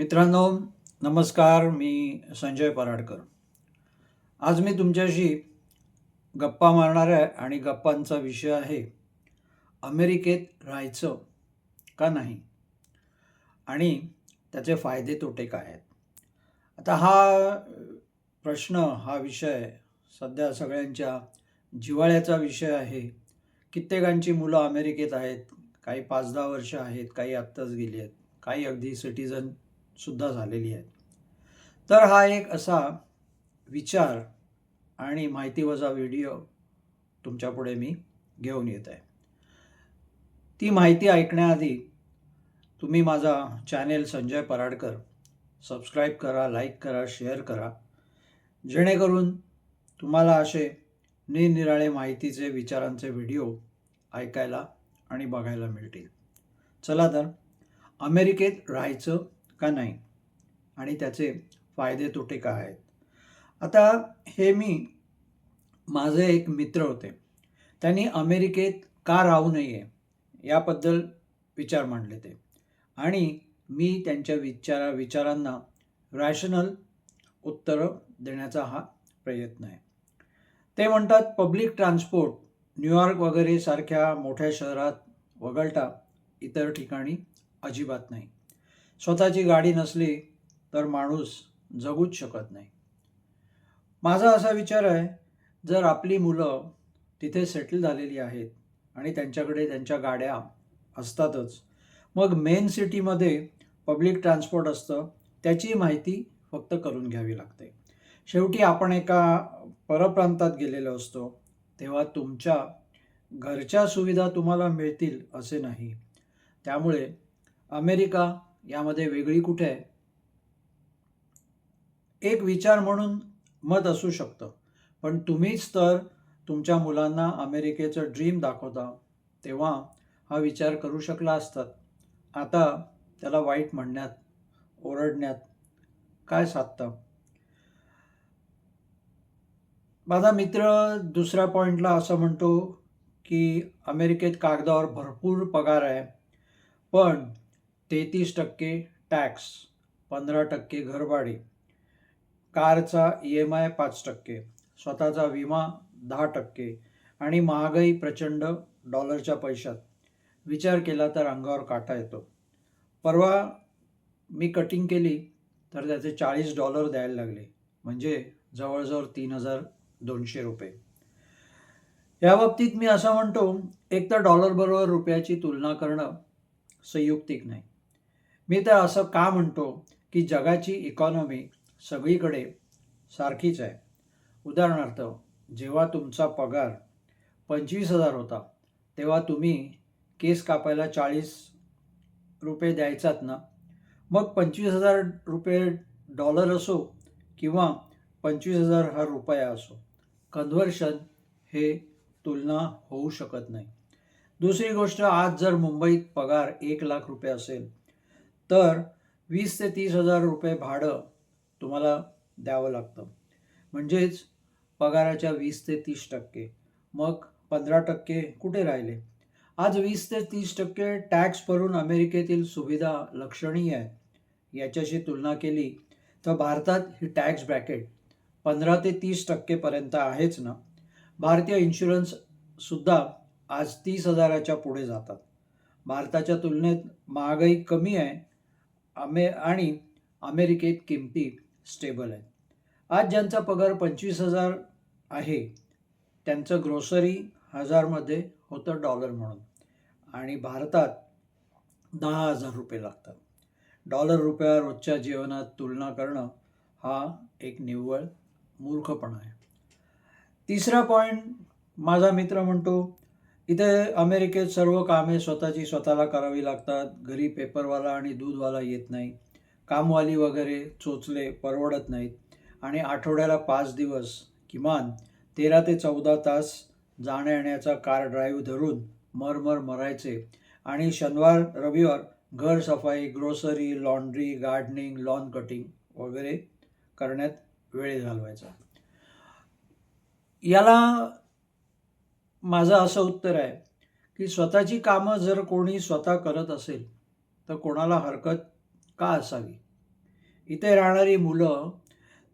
मित्रांनो नमस्कार मी संजय पराडकर. आज मी तुमच्याशी गप्पा मारणार आहे आणि गप्पांचा विषय आहे अमेरिकेत राहायचं का नाही? आणि त्याचे फायदे तोटे काय आहेत? आता हा प्रश्न हा विषय सध्या सगळ्यांच्या जिव्हाळ्याचा विषय आहे. कित्येकांची मुलं अमेरिकेत आहेत काही पाच दहा वर्ष आहेत काही आत्ताच गेली आहेत काही अगदी सिटिझन सुद्धा झालेली आहेत. तर हा एक असा विचार आणि माहितीवजा व्हिडिओ तुमच्यापुढे मी घेऊन येत आहे. ती माहिती ऐकण्याआधी तुम्ही माझा चॅनेल संजय पराडकर सबस्क्राईब करा लाईक करा शेअर करा. जेणेकरून तुम्हाला असे निरनिराळे माहितीचे विचारांचे व्हिडिओ ऐकायला आणि बघायला मिळतील. चला तर अमेरिकेत राहायचं का नाही? आणि त्याचे फायदे तोटे काय आहेत? आता हे मी माझे एक मित्र होते. त्यांनी अमेरिकेत का राहू नये याबद्दल विचार मांडले ते. आणि मी त्यांच्या विचारा विचारांना रॅशनल उत्तरं देण्याचा हा प्रयत्न आहे. ते म्हणतात पब्लिक ट्रान्सपोर्ट न्यूयॉर्क वगैरे सारख्या मोठ्या शहरात वगळता इतर ठिकाणी अजिबात नाही. स्वतःची गाडी नसली तर माणूस जगूच शकत नाही. माझा असा विचार आहे जर आपली मुलं तिथे सेटल झालेली आहेत आणि त्यांच्याकडे त्यांच्या गाड्या असतातच मग मेन सिटीमध्ये पब्लिक ट्रान्सपोर्ट असतं त्याची माहिती फक्त करून घ्यावी लागते. शेवटी आपण एका परप्रांतात गेलेलो असतो तेव्हा तुमच्या घरच्या सुविधा तुम्हाला मिळतील असे नाही. त्यामुळे अमेरिका यामध्ये वेगळी कुठे आहे? एक विचार म्हणून मत असू शकतं. पण तुम्हीच तर तुमच्या मुलांना अमेरिकेचं ड्रीम दाखवता तेव्हा हा विचार करू शकला असतात. आता त्याला वाईट म्हणण्यात ओरडण्यात काय साधतं? माझा मित्र दुसऱ्या पॉईंटला असं म्हणतो की अमेरिकेत कागदावर भरपूर पगार आहे पण तेहतीस टक्के टॅक्स पंधरा टक्के घरभाडे कारचा ई एम आय पाच टक्के स्वतःचा विमा दहा टक्के आणि महागाई प्रचंड डॉलरच्या पैशात. विचार केला तर अंगावर काटा येतो. परवा मी कटिंग केली तर त्याचे चाळीस डॉलर द्यायला लागले. म्हणजे जवळजवळ तीन हजार दोनशे रुपये. या बाबतीत मी असं म्हणतो एक तर डॉलरबरोबर रुपयाची तुलना करणं संयुक्तिक नाही. मी तर असं का म्हणतो की जगाची इकॉनॉमी सगळीकडे सारखीच आहे. उदाहरणार्थ जेव्हा तुमचा पगार पंचवीस हजार होता तेव्हा तुम्ही केस कापायला चाळीस रुपये द्यायचात ना? मग पंचवीस हजार रुपये डॉलर असो किंवा पंचवीस हजार हा रुपया असो कन्व्हर्शन हे तुलना होऊ शकत नाही. दुसरी गोष्ट आज जर मुंबईत पगार एक लाख रुपये असेल तर वीस ते तीस हजार रुपये भाडं तुम्हाला द्यावं लागतं. म्हणजेच पगाराच्या वीस ते तीस टक्के. मग पंधरा टक्के कुठे राहिले? आज वीस ते तीस टक्के टॅक्स भरून अमेरिकेतील सुविधा लक्षणीय आहे याच्याशी तुलना केली तर भारतात ही टॅक्स ब्रॅकेट पंधरा ते तीस टक्केपर्यंत आहेच ना? भारतीय इन्शुरन्ससुद्धा आज तीस हजाराच्या पुढे जातात. भारताच्या तुलनेत महागाई कमी आहे. अमे आणि अमेरिकेत किमती स्टेबल आहेत. आज ज्यांचा पगार पंचवीस हजार आहे त्यांचं ग्रोसरी हजारमध्ये होतं डॉलर म्हणून. आणि भारतात दहा हजार रुपये लागतात. डॉलर रुपया रोजच्या जीवनात तुलना करणं हा एक निव्वळ मूर्खपणा आहे. तिसरा पॉईंट माझा मित्र म्हणतो इथे अमेरिकेत सर्व कामे स्वतःची स्वतःला करावी लागतात. घरी पेपरवाला आणि दूधवाला येत नाही. कामवाली वगैरे चोचले परवडत नाहीत. आणि आठवड्याला पाच दिवस किमान तेरा ते चौदा तास जाण्या येण्याचा कार ड्राईव्ह धरून मरमर मरायचे. आणि शनिवार रविवार घर सफाई grocery laundry gardening lawn cutting वगैरे करण्यात वेळ घालवायचा. याला माझं असं उत्तर आहे की स्वतःची कामं जर कोणी स्वतः करत असेल तर कोणाला हरकत का असावी? इथे राहणारी मुलं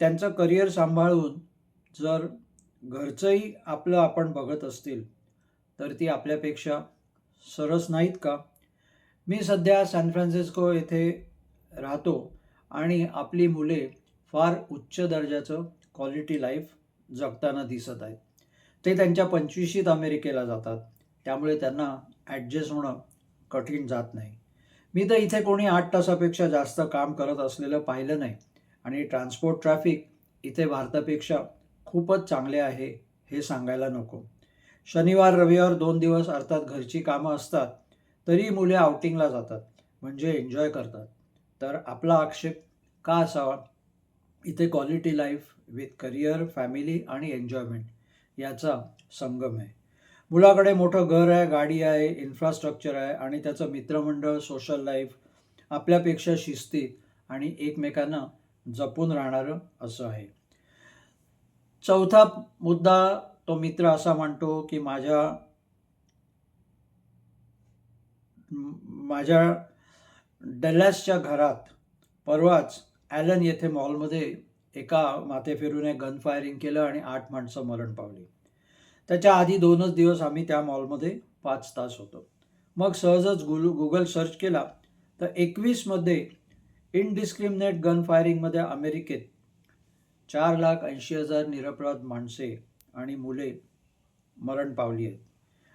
त्यांचं करिअर सांभाळून जर घरचंही आपलं आपण बघत असतील तर ती आपल्यापेक्षा सरस नाहीत का? मी सध्या सॅन फ्रान्सिस्को येथे राहतो आणि आपली मुले फार उच्च दर्जाचं क्वालिटी लाईफ जगताना दिसत आहेत. ते त्यांच्या पंचवीशीत अमेरिकेला जातात. त्यामुळे त्यांना ॲडजस्ट होणं कठीण जात नाही. मी तर इथे कोणी आठ तासापेक्षा जास्त काम करत असलेलं पाहिलं नाही. आणि ट्रान्सपोर्ट ट्रॅफिक इथे भारतापेक्षा खूपच चांगले आहे हे सांगायला नको. शनिवार रविवार दोन दिवस अर्थात घरची कामं असतात तरी मुले आउटिंगला जातात म्हणजे एन्जॉय करतात. तर आपला आक्षेप का असावा? इथे quality life with career family आणि एन्जॉयमेंट. याचा संगम आहे. मुलाकडे मोठं घर आहे गाडी आहे इन्फ्रास्ट्रक्चर आहे आणि त्याचं मित्रमंडळ सोशल लाईफ आपल्यापेक्षा शिस्तीत आणि एकमेकांना जपून राहणारं असं आहे. चौथा मुद्दा तो मित्र असा म्हणतो की माझ्या माझ्या डल्लासच्या घरात परवाच ॲलन येथे मॉलमध्ये एका माथेफिरूने गन फायरिंग केलं आणि आठ माणसं मरण पावली. त्याच्या आधी दोनच दिवस आम्ही त्या मॉलमध्ये पाच तास होतो. मग सहजच गुल गुगल सर्च केला तर एकवीसमध्ये इनडिस्क्रिमिनेट गन फायरिंगमध्ये अमेरिकेत चार लाख ऐंशी हजार निरपराध माणसे आणि मुले मरण पावली आहेत.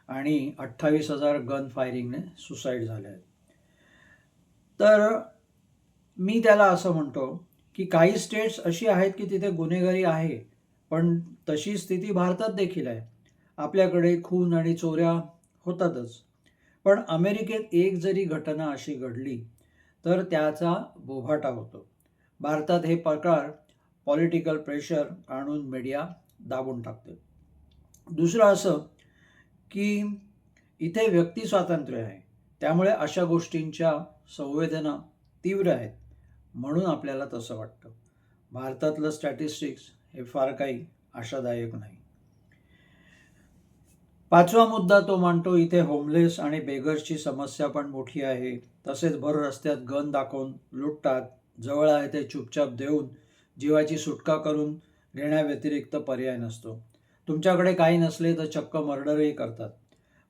आणि अठ्ठावीस हजार गन फायरिंगने सुसाईड झाले आहेत. तर मी त्याला असं म्हणतो की काही स्टेट्स अशी आहेत की तिथे गुन्हेगारी आहे पण तशी स्थिती भारतात देखील आहे. आपल्याकडे खून आणि चोऱ्या होतातच. पण अमेरिकेत एक जरी घटना अशी घडली तर त्याचा बोभाटा होतो. भारतात हे प्रकार पॉलिटिकल प्रेशर आणून मीडिया दाबून टाकते. दुसरं असं की इथे व्यक्ती स्वातंत्र्य आहे. त्यामुळे अशा गोष्टींच्या संवेदना तीव्र आहेत. म्हणून आपल्याला तसं वाटतं. भारतातलं स्टॅटिस्टिक्स हे फार काही आशादायक नाही. पाचवा मुद्दा तो मांडतो इथे होमलेस आणि बेगर्सची समस्या पण मोठी आहे. तसेच भर रस्त्यात गन दाखवून लुटतात जवळ आहे ते चुपचाप देऊन जीवाची सुटका करून घेण्याव्यतिरिक्त पर्याय नसतो. तुमच्याकडे काही नसले तर चक्क मर्डरही करतात.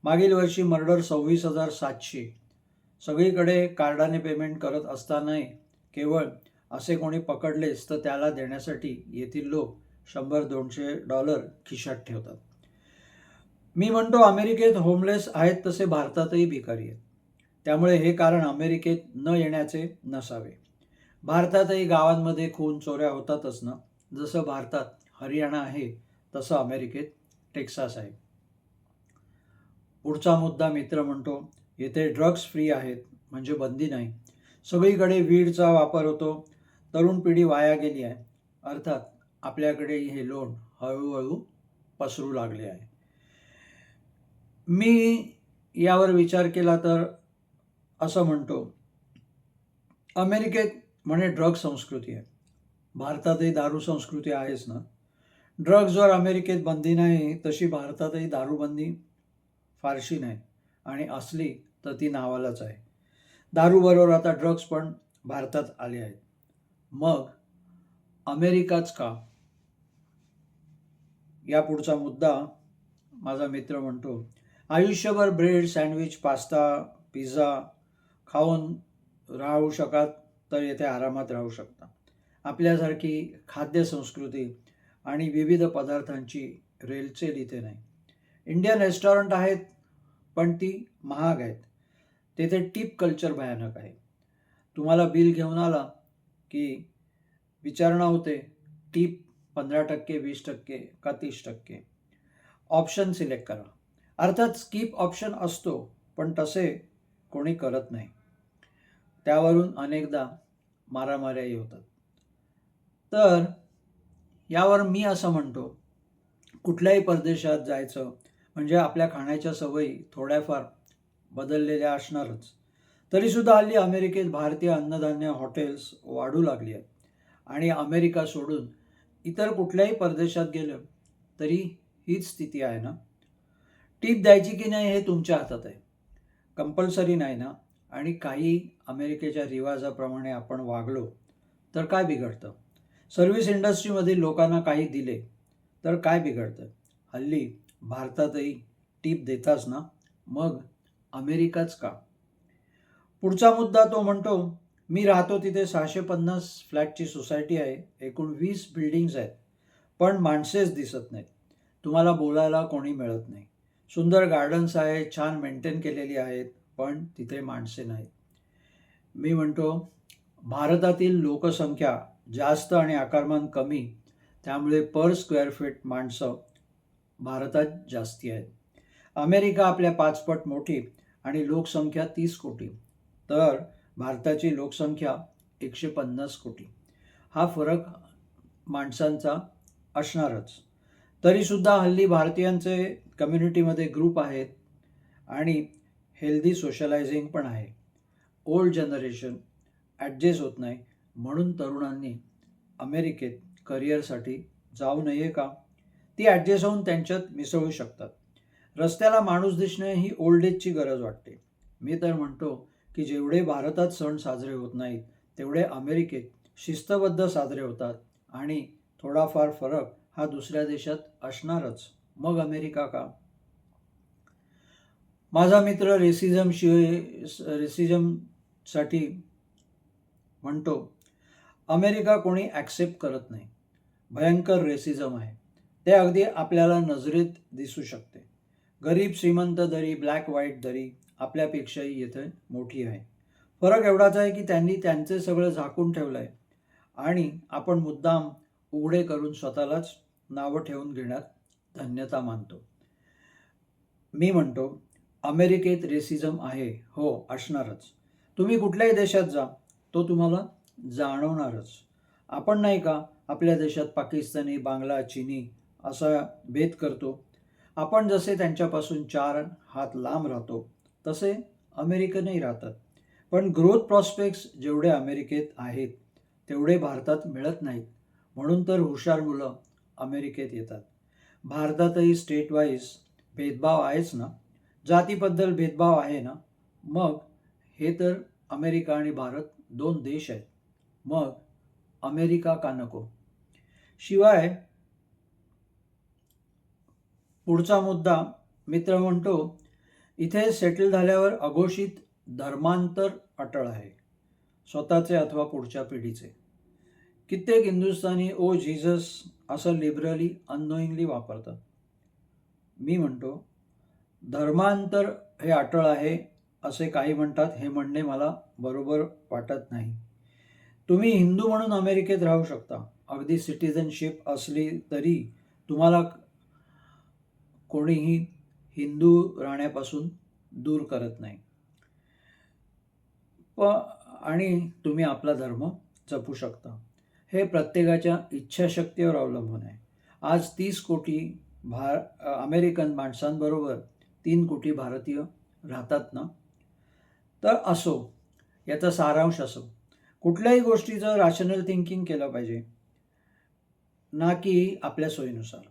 मागील वर्षी मर्डर सव्वीस हजार सातशे. सगळीकडे कार्डाने पेमेंट करत असतानाही केवळ असे कोणी पकडलेच तर त्याला देण्यासाठी येथील लोक शंभर दोनशे डॉलर खिशात ठेवतात. मी म्हणतो अमेरिकेत होमलेस आहेत तसे भारतातही भिकारी आहेत. त्यामुळे हे कारण अमेरिकेत न येण्याचे नसावे. भारतातही गावांमध्ये खून चोऱ्या होतातच ना? जसं भारतात हरियाणा आहे तसं अमेरिकेत टेक्सास आहे. पुढचा मुद्दा मित्र म्हणतो येथे ड्रग्ज फ्री आहेत म्हणजे बंदी नाही. सगळीकडे वीडचा वापर होतो. तरुण पिढी वाया गेली आहे. अर्थात आपल्याकडे हे लोण हळूहळू पसरू लागले आहे. मी यावर विचार केला तर असं म्हणतो अमेरिकेत म्हणे ड्रग संस्कृती आहे. भारतातही दारू संस्कृती आहेच ना? ड्रग्जवर अमेरिकेत बंदी नाही तशी भारतातही दारूबंदी फारशी नाही. आणि असली तर ती नावालाच आहे. दारूबरोबर आता ड्रग्ज पण भारतात आले आहेत. मग अमेरिकाच का? या पुढचा मुद्दा माझा मित्र म्हणतो आयुष्यभर ब्रेड सँडविच पास्ता पिझ्झा खाऊन राहू शकाल तर येथे आरामात राहू शकता. आपल्यासारखी खाद्यसंस्कृती आणि विविध पदार्थांची रेलचेल इथे नाही. इंडियन रेस्टॉरंट आहेत पण ती महाग आहेत. तेथे टीप कल्चर भयानक आहे. तुम्हाला बिल घेऊन आला की विचारणा होते टीप पंधरा टक्के वीस टक्के का तीस टक्के. ऑप्शन सिलेक्ट करा. अर्थात स्कीप ऑप्शन असतो पण तसे कोणी करत नाही. त्यावरून अनेकदा मारामाऱ्याही होतात. तर यावर मी असं म्हणतो कुठल्याही परदेशात जायचं म्हणजे आपल्या खाण्याच्या सवयी थोड्याफार बदललेल्या असणारच. तरीसुद्धा हल्ली अमेरिकेत भारतीय अन्नधान्य हॉटेल्स वाढू लागली आहेत. आणि अमेरिका सोडून इतर कुठल्याही परदेशात गेलं तरी हीच स्थिती आहे ना? टीप द्यायची की नाही हे तुमच्या हातात आहे. कंपल्सरी नाही ना? आणि काही अमेरिकेच्या रिवाजाप्रमाणे आपण वागलो तर काय बिघडतं? सर्व्हिस इंडस्ट्रीमधील लोकांना काही दिले तर काय बिघडतं? हल्ली भारतातही टीप देताच ना? मग अमेरिकाच का? पुढचा मुद्दा तो म्हणतो मी राहतो तिथे सहाशे पन्नास फ्लॅटची सोसायटी आहे एकूण वीस बिल्डिंग्स आहेत पण माणसेच दिसत नाहीत. तुम्हाला बोलायला कोणी मिळत नाही. सुंदर गार्डन्स आहेत छान मेंटेन केलेली आहेत पण तिथे माणसे नाहीत. मी म्हणतो भारतातील लोकसंख्या जास्त आणि आकारमान कमी त्यामुळे पर स्क्वेअर फीट माणसं भारतात जास्ती आहेत. अमेरिका आपल्या पाचपट मोठी आणि लोकसंख्या तीस कोटी. तर भारताची लोकसंख्या एकशे पन्नास कोटी. हा फरक माणसांचा असणारच. तरीसुद्धा हल्ली भारतीयांचे कम्युनिटीमध्ये ग्रुप आहेत आणि हेल्दी सोशलायझिंग पण आहे. ओल्ड जनरेशन ॲडजस्ट होत नाही म्हणून तरुणांनी अमेरिकेत करिअरसाठी जाऊ नये का? ती ॲडजस्ट होऊन त्यांच्यात मिसळू शकतात. रस्त्याला माणूस दिसणे ही ओल्ड एजची गरज वाटते. मी तर म्हणतो की जेवढे भारतात सण साजरे होत नाहीत तेवढे अमेरिकेत शिस्तबद्ध साजरे होतात आणि थोडाफार फरक हा दुसऱ्या देशात असणारच. मग अमेरिका का? माझा मित्र रेसिझम शिवाय रेसिझमसाठी म्हणतो अमेरिका कोणी ॲक्सेप्ट करत नाही. भयंकर रेसिझम आहे. ते अगदी आपल्याला नजरेत दिसू शकते. गरीब श्रीमंत दरी ब्लॅक व्हाईट दरी आपल्यापेक्षाही येथे मोठी आहे. फरक एवढाच आहे की त्यांनी त्यांचे सगळं झाकून ठेवलं आहे आणि आपण मुद्दाम उघडे करून स्वतःलाच नावं ठेवून घेण्यात धन्यता मानतो. मी म्हणतो अमेरिकेत रेसिझम आहे हो असणारच. तुम्ही कुठल्याही देशात जा तो तुम्हाला जाणवणारच. आपण नाही का आपल्या देशात पाकिस्तानी बांगला चिनी असा भेद करतो आपण जसे त्यांच्यापासून चार हात लांब राहतो तसे अमेरिकनही राहतात. पण ग्रोथ प्रॉस्पेक्ट्स जेवढे अमेरिकेत आहेत तेवढे भारतात मिळत नाहीत. म्हणून तर हुशार मुलं अमेरिकेत येतात. भारतातही स्टेट वाईज भेदभाव आहेच ना? जातीबद्दल भेदभाव आहे ना? मग हे तर अमेरिका आणि भारत दोन देश आहेत. मग अमेरिका का नको? शिवाय पुढचा मुद्दा मित्र म्हणतो इथे सेटल झाल्यावर अघोषित धर्मांतर अटळ आहे स्वतःचे अथवा पुढच्या पिढीचे. कित्येक हिंदुस्थानी ओ झिझस असं लिबरली अननोईंगली वापरतात. मी म्हणतो धर्मांतर हे अटळ आहे असे काही म्हणतात हे म्हणणे मला बरोबर वाटत नाही. तुम्ही हिंदू म्हणून अमेरिकेत राहू शकता. अगदी सिटिझनशिप असली तरी तुम्हाला कोणीही हिंदू राहण्यापासून दूर करत नाही. प आणि तुम्ही आपला धर्म जपू शकता. हे प्रत्येकाच्या इच्छाशक्तीवर अवलंबून आहे. आज तीस कोटी भार अमेरिकन माणसांबरोबर तीन कोटी भारतीय राहतात ना? तर असो याचा सारांश असो. कुठल्याही गोष्टीचं रॅशनल थिंकिंग केलं पाहिजे. ना की आपल्या सोयीनुसार.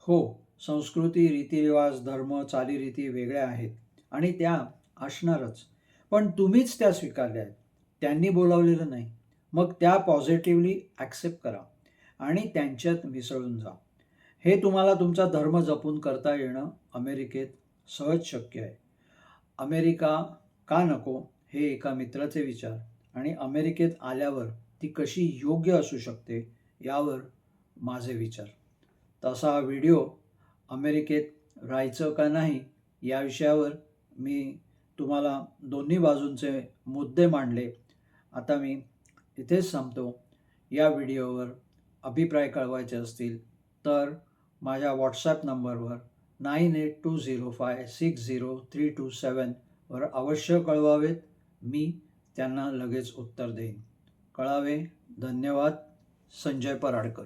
हो संस्कृती रीतिरिवाज धर्म चालीरीती वेगळ्या आहेत आणि त्या असणारच. पण तुम्हीच त्या स्वीकारल्या आहेत. त्यांनी बोलावलेलं नाही. मग त्या पॉझिटिव्हली ॲक्सेप्ट करा आणि त्यांच्यात मिसळून जा. हे तुम्हाला तुमचा धर्म जपून करता येणं अमेरिकेत सहज शक्य आहे. अमेरिका का नको हे एका मित्राचे विचार आणि अमेरिकेत आल्यावर ती कशी योग्य असू शकते यावर माझे विचार. तसा हा व्हिडिओ अमेरिकेत राहायचं का नाही या विषयावर मी तुम्हाला दोन्ही बाजूंचे मुद्दे मांडले. आता मी इथेच संपतो या व्हिडिओवर अभिप्राय कळवायचे असतील तर माझ्या व्हॉट्सॲप नंबरवर nine eight two zero five six zero three two सेवनवर अवश्य कळवावेत. मी त्यांना लगेच उत्तर देईन. कळावे. धन्यवाद. संजय पराडकर.